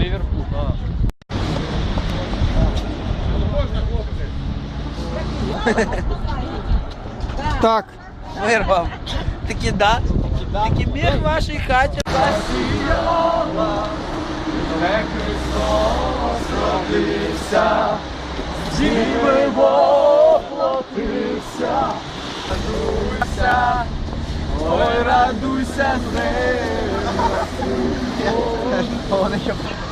Ліверпуль. Так. Мир вам. Такі да? Такі мир в вашій хаті. Ой, радуйся з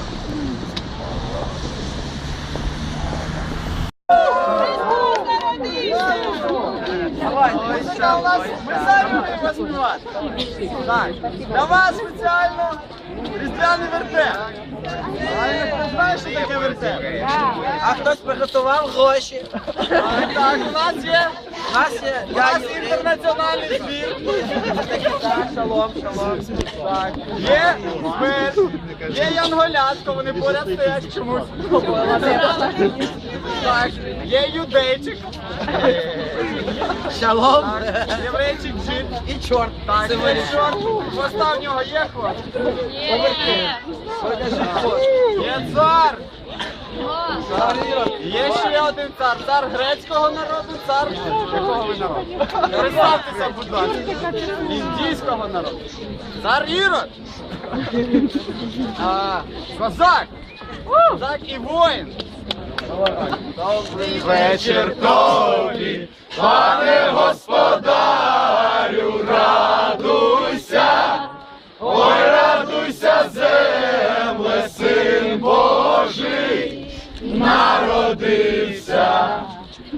Ми самі вас співати. Так, для вас спеціально різдвяний вертеп. Ти знаєш, що таке вертеп? А хтось приготував гроші. Так, у нас є. У нас є, у нас інтернаціональний збір. Так, шалом, шалом. Так. Є збир, є янголятко, вони поряд стоять чомусь. Так, є юдейчик. Шалом. Єврейчик джин. І чорт. Так, це чорт. Хвоста в нього є хвост? Покажи хвост. Є цар. Є ще один цар. Цар грецького народу, цар якого ви народу? Представтеся, будь ласка. Індійського народу. Цар Ірод. А, Козак. Козак і воїн. Добрий вечір тобі, пане господарю, радуйся, ой, радуйся, земле, син Божий, народився.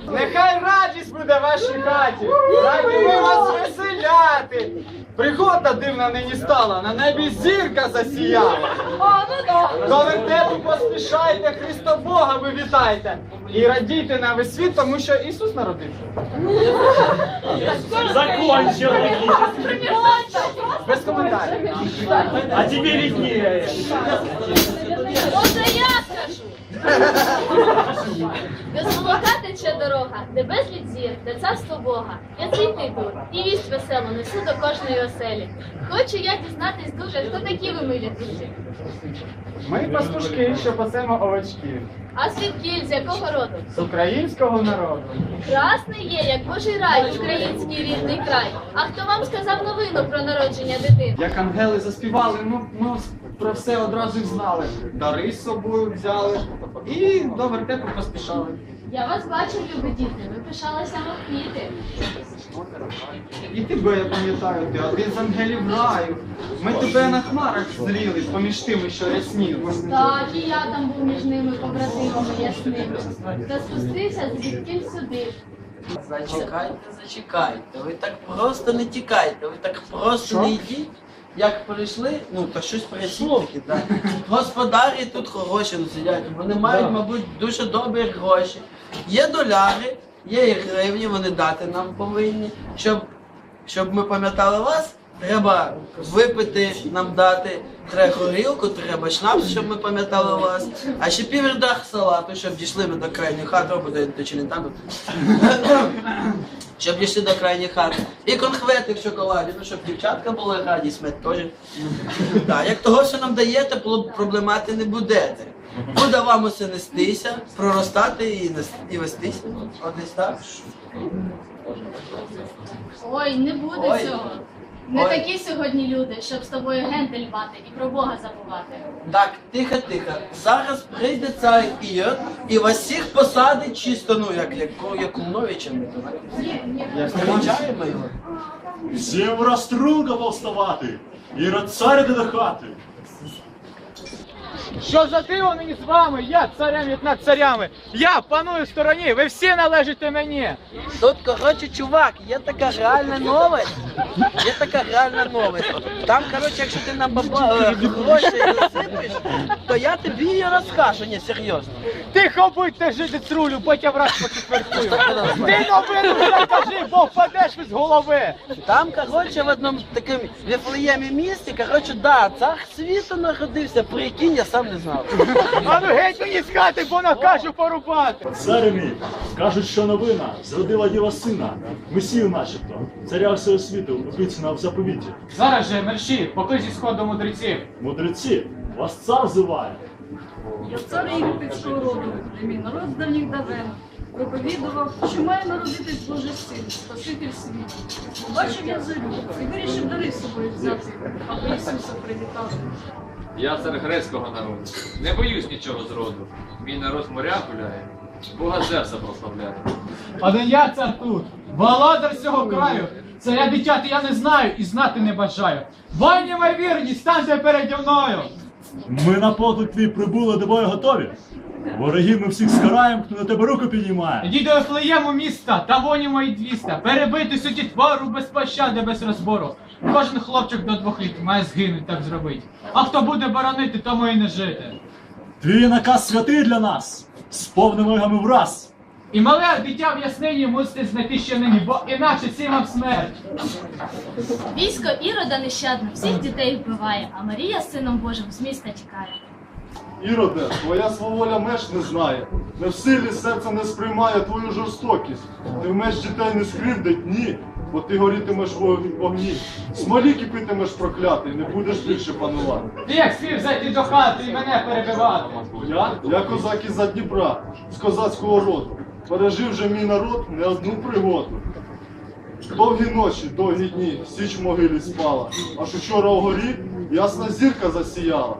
Нехай радість буде вашій хаті, раді ми вас веселяти. Пригода дивна нині стала, на небі зірка засіяла. До вертепу поспішайте, Христа Бога ви вітайте. І радійте на весь світ, тому що Ісус народився. Закончил. Без коментарів. А тебе виднее. Може я скажу? Без молока тече дорога, де безліч зір, де царство Бога. Я звідти йду і вість веселу несу до кожної оселі. Хочу я дізнатись дуже, хто такі ви милі друзі. Ми пастушки, що пасемо овочки А звідкіль, з якого роду? з українського народу. Красний є, як Божий рай, український рідний край. А хто вам сказав новину про народження дитини? Як ангели заспівали, ну ми про все одразу й знали. Дари з собою взяли і до вертепу поспішали. Я вас бачу, любі діти, ви пишалися мохніти. І тебе, я пам'ятаю, ти один з ангелів раю. Ми тебе на хмарах зріли, поміж тими, що рясніли. Так, і я там був між ними побратимами ясними. Та спустився звідкіль сюди. Зачекайте, зачекайте. Ви так просто не тікайте, ви так просто не йдіть. Як прийшли, ну то щось таки, так. Господарі тут хороші сидять, вони мають, мабуть, дуже добрі гроші. Є доляри, є і гривні, вони дати нам повинні. Щоб, щоб ми пам'ятали вас, треба випити, нам дати, треба горілку, треба шнапс, щоб ми пам'ятали вас. А ще піврядах салату, щоб дійшли ми до крайньої хати, або до чи не там. Щоб дійшли до крайніх хати. І конхвети в шоколаді, ну щоб дівчатка була раді, смерть теж. Так, як того, що нам даєте, проблемати не будете. Буде вам усе нестися, проростати і, і вестися. Так. Ой, не буде Ой. цього. Не Ой. такі сьогодні люди, щоб з тобою гендель бати і про Бога забувати. Так, тихо, тихо. Зараз прийде цар Ір і вас всіх посадить чисто, ну, як, як, як Умновича. Як Зустрічаємо його. Всім розструнка повставати. І до хати. Що за диво мені з вами? Я царем як над царями. Я паную в стороні, ви всі належите мені. Тут, коротше, чувак, є така реальна новость. Є така реальна новость. Там, коротше, якщо ти нам баба е, гроші засипиш, то я тобі її розкажу. Ні, серйозно. Тихо будьте жити трулю, потім раз почетвертую. Ти новину не кажи, бо впадеш з голови. Там, коротше, в одному такому Віфлеємі місті, коротше, да, цар світу народився, прикинь, я сам не знав. А ну геть мені з хати, бо накажу порубати. Царю мій, кажуть, що новина зродила діва сина, Месію начебто, царя всього світу, обіцяна в заповіті. Зараз же мерщі, поки зі сходу мудреців. Мудреці, вас цар зиває. Я цар єгипетського роду, де мій народ з давніх давен проповідував, що має народитись Божий син, Спаситель світу. Побачив я зорю і вирішив дари з собою взяти, аби Ісуса привітати. Я цар грецького народу. Не боюсь нічого зроду. Мій народ в морях гуляє, Бога Зевса прославляє. Один я цар тут, володар цього краю. Царя дитяти я не знаю і знати не бажаю. Воїні мої вірні, станьте переді мною. Ми на поклик твій прибули до бою готові. Ворогів ми всіх скараємо, хто на тебе руку піднімає. Ідіть до Ефлеєму міста та воні мої двіста. Перебити суті твору без пощади, без розбору. Кожен хлопчик до двох літ має згинути так зробити. А хто буде боронити, тому і не жити. Твій наказ святий для нас, з повними ногами враз. І мале дитя в яснині мусите знайти ще нині, бо іначе всім вам смерть. Військо Ірода нещадно всіх дітей вбиває, а Марія з сином Божим з міста тікає. Іроде, твоя сваволя меж не знає, не в силі серце не сприймає твою жорстокість. Ти в меж дітей не скривдить, ні, бо ти горітимеш в вогні. Смолі кипитимеш проклятий, не будеш більше панувати. Ти як спів зайти до хати і мене перебивати. Я, я козак із-за Дніпра, з козацького роду. Пережив же мій народ не одну пригоду. Довгі ночі, довгі дні, січ в могилі спала. Аж учора вгорі ясна зірка засіяла.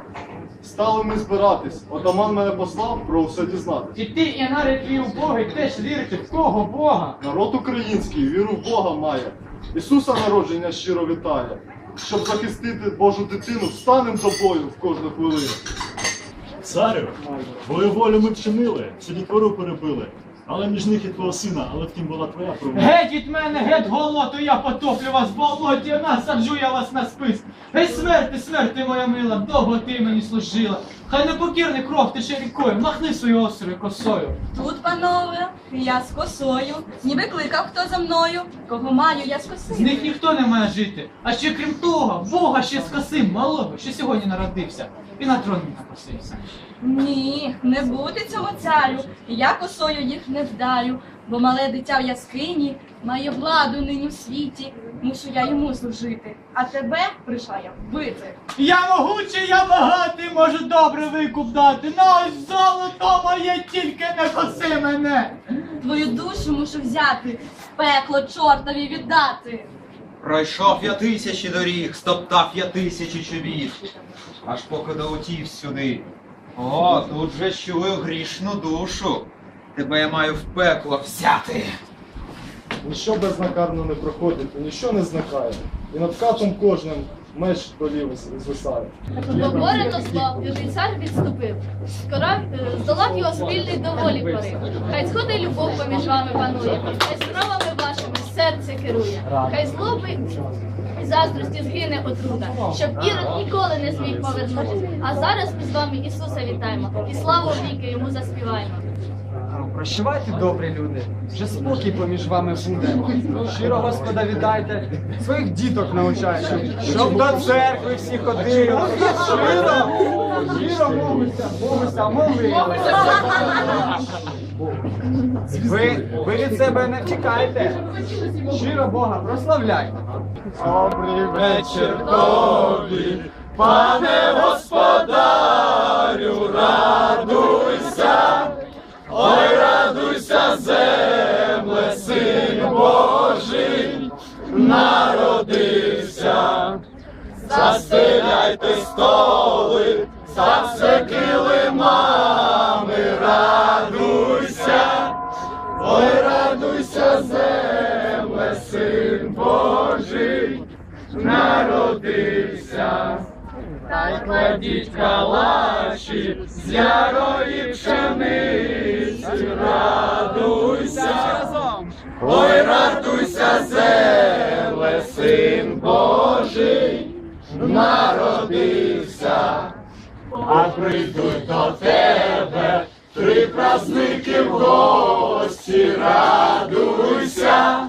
Стали ми збиратись, отаман мене послав про все дізнатись. І ти, і нарід твій убогий, теж вірите в кого Бога. Народ український віру в Бога має. Ісуса народження щиро вітає. Щоб захистити Божу дитину, встанем до бою в кожну хвилину. Царю, твою волю ми вчинили, всю дітвору перебили. Але між них і твого сина, але втім була твоя провина. Геть від мене, геть голоту, я потоплю вас в болоті, насаджу я вас на спис. Гей, смерти, смерти, моя мила, довго ти мені служила. Хай непокірний кров тече рікою, махни свою острою косою. Тут, панове, я з косою, ніби кликав хто за мною, кого маю я з З них ніхто не має жити. А ще крім того, Бога ще скосив малого, що сьогодні народився, і на трон він напросився. Ні, не бути цього царю, я косою їх не вдарю, бо мале дитя в яскині має владу нині в світі, мушу я йому служити, а тебе прийшла я вбити. Я могучий, я багатий, можу добре викуп дати. На ось золото моє, тільки не коси мене. Твою душу мушу взяти, пекло чортові віддати. Пройшов я тисячі доріг, стоптав я тисячі чобіт, аж поки долетів сюди. О, тут же чую грішну душу. Тебе я маю в пекло взяти. Ніщо безнакарно не проходить, і ніщо не зникає. І над катом кожним меч долів звисає. Покорено зло, лютий цар відступив. Скоро е, здолав його спільний доволі порив. Хай сходи й любов поміж вами панує, хай справами вашими серце керує, хай злоби і заздрості згине отрута, щоб ірод ніколи не зміг повернутися. А зараз ми з вами Ісуса вітаємо і славу віки йому заспіваємо. Прощавайте, добрі люди, вже спокій поміж вами буде. Щиро Господа вітайте, своїх діток навчайте, щоб до церкви всі ходили. Щиро, щиро молиться, молиться, молиться. Ви, ви від себе не втікайте. Щиро Бога прославляйте. Добрий вечір тобі, пане господарю, радуйся, ой, радуйся, земле, син Божий, народився. Застеляйте столи, за все килимами, радуйся, ой, радуйся, земле, син Божий, народився. Та й кладіть калаші з ярої пшениці, радуйся, ой, радуйся, земле, син Божий, народився, а прийдуть до тебе три праздники в гості, радуйся,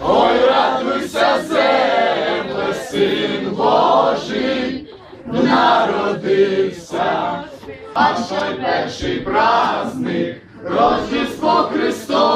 ой, радуйся, земле, син Божий, народився, а той перший праздник, Рождество Христове,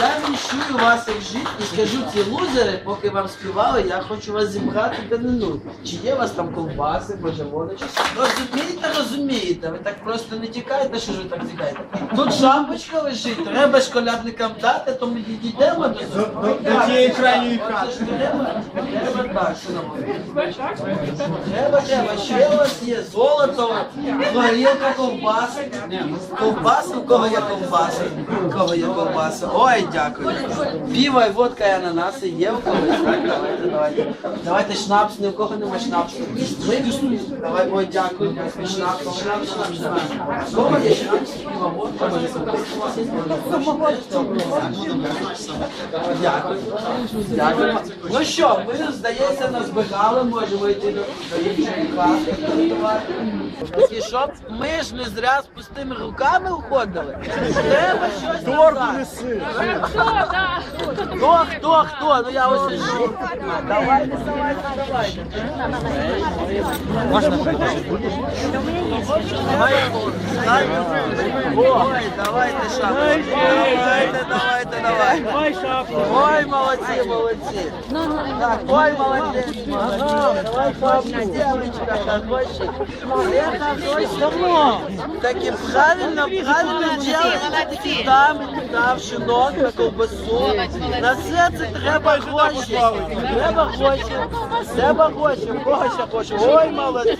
я віщую вас як жит і скажу ці лузери, поки вам співали, я хочу вас зібрати данину. Чи є у вас там ковбаси, може водичі? Розумієте, розумієте, ви так просто не тікаєте, що ж ви так тікаєте. Тут шапочка лежить, треба школярникам дати, то ми дійдемо до цього. до тієї крайньої хати. Треба, так. Треба, треба, ще у вас є золото, горілка, ковбаси. Ковбаси, у кого є ковбаси? У кого є ковбаси? Ой, дякую. Піво і водка і ананаси є у когось? Так, давайте, давайте. Давайте шнапс, ні у кого немає шнапсу. Ми, давай, ой, дякую, шнапс, шнапс, шнапс, шнапс. Кого є шнапс, піво, водка, може Дякую. Дякую. Ну що, ми, здається, назбирали, можемо йти до, до іншої хати. І щоб ми ж не зря з пустими руками уходили. Треба щось сказати. Хто, хто, хто? Ну я ось іжу. Давайте, давайте, давайте. Ой, давайте шапку. Давайте, давайте, давайте. Ой, молодці, молодці. Так, ой, молодець. Давай шапку, девочка, хороший. Это точно. Таки правильно, правильно делаете. Там, там, шинок, На ковбасу. На серце треба гроші. Треба гроші. Треба гроші. В кого ще хоче? Ой, молодці.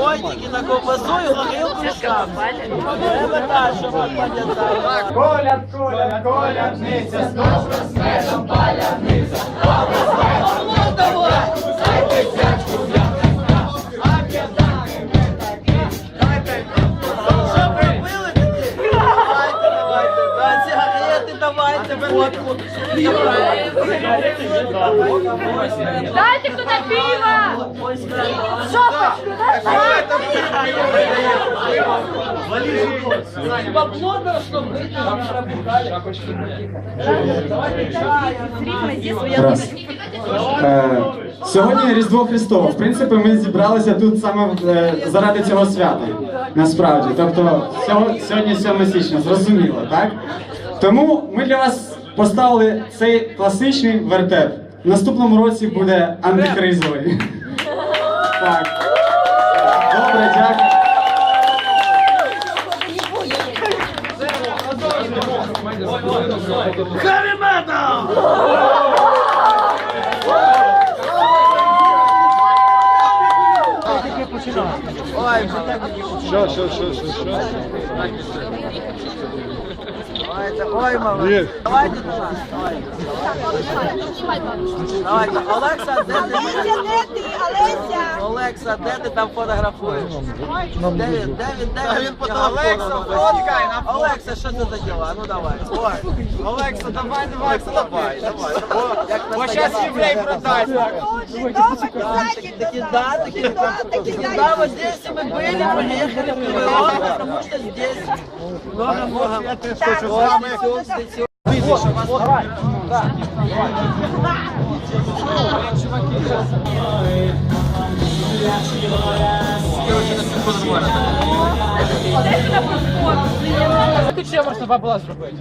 Ой, тільки на ковбасу і горілку шапку. Треба так, щоб ви пам'ятали. Коляд, коляд, колядниця, знов Що Дайте на пиво! Быть, нам Раз. Е, Сьогодні Різдво Христово. В принципі, ми зібралися тут саме е, заради цього свята. Насправді. Тобто, сьогодні 7 січня, зрозуміло, так? Тому ми для вас поставили цей класичний вертеп. В наступному році буде антикризовий. Так. Добре, дякую. Ой, Що, що, що, що, що? Давайте, ой, молодці. Давайте до нас, давайте. Давайте, Олекса, де ти? Олекса, де ти там фотографуєш? Де він, де він, де він? Олекса, фоткай на Олекса, що це за діла? Ну давай. Ой. Олекса, давай, давай, Давай, давай. Як Бо зараз єврей продасть. Таки да, таки да, да, вот здесь мы были, приехали в Кривой потому что здесь много-много. Вот, всё, всё, всё. Тут ще можна бабла зробити.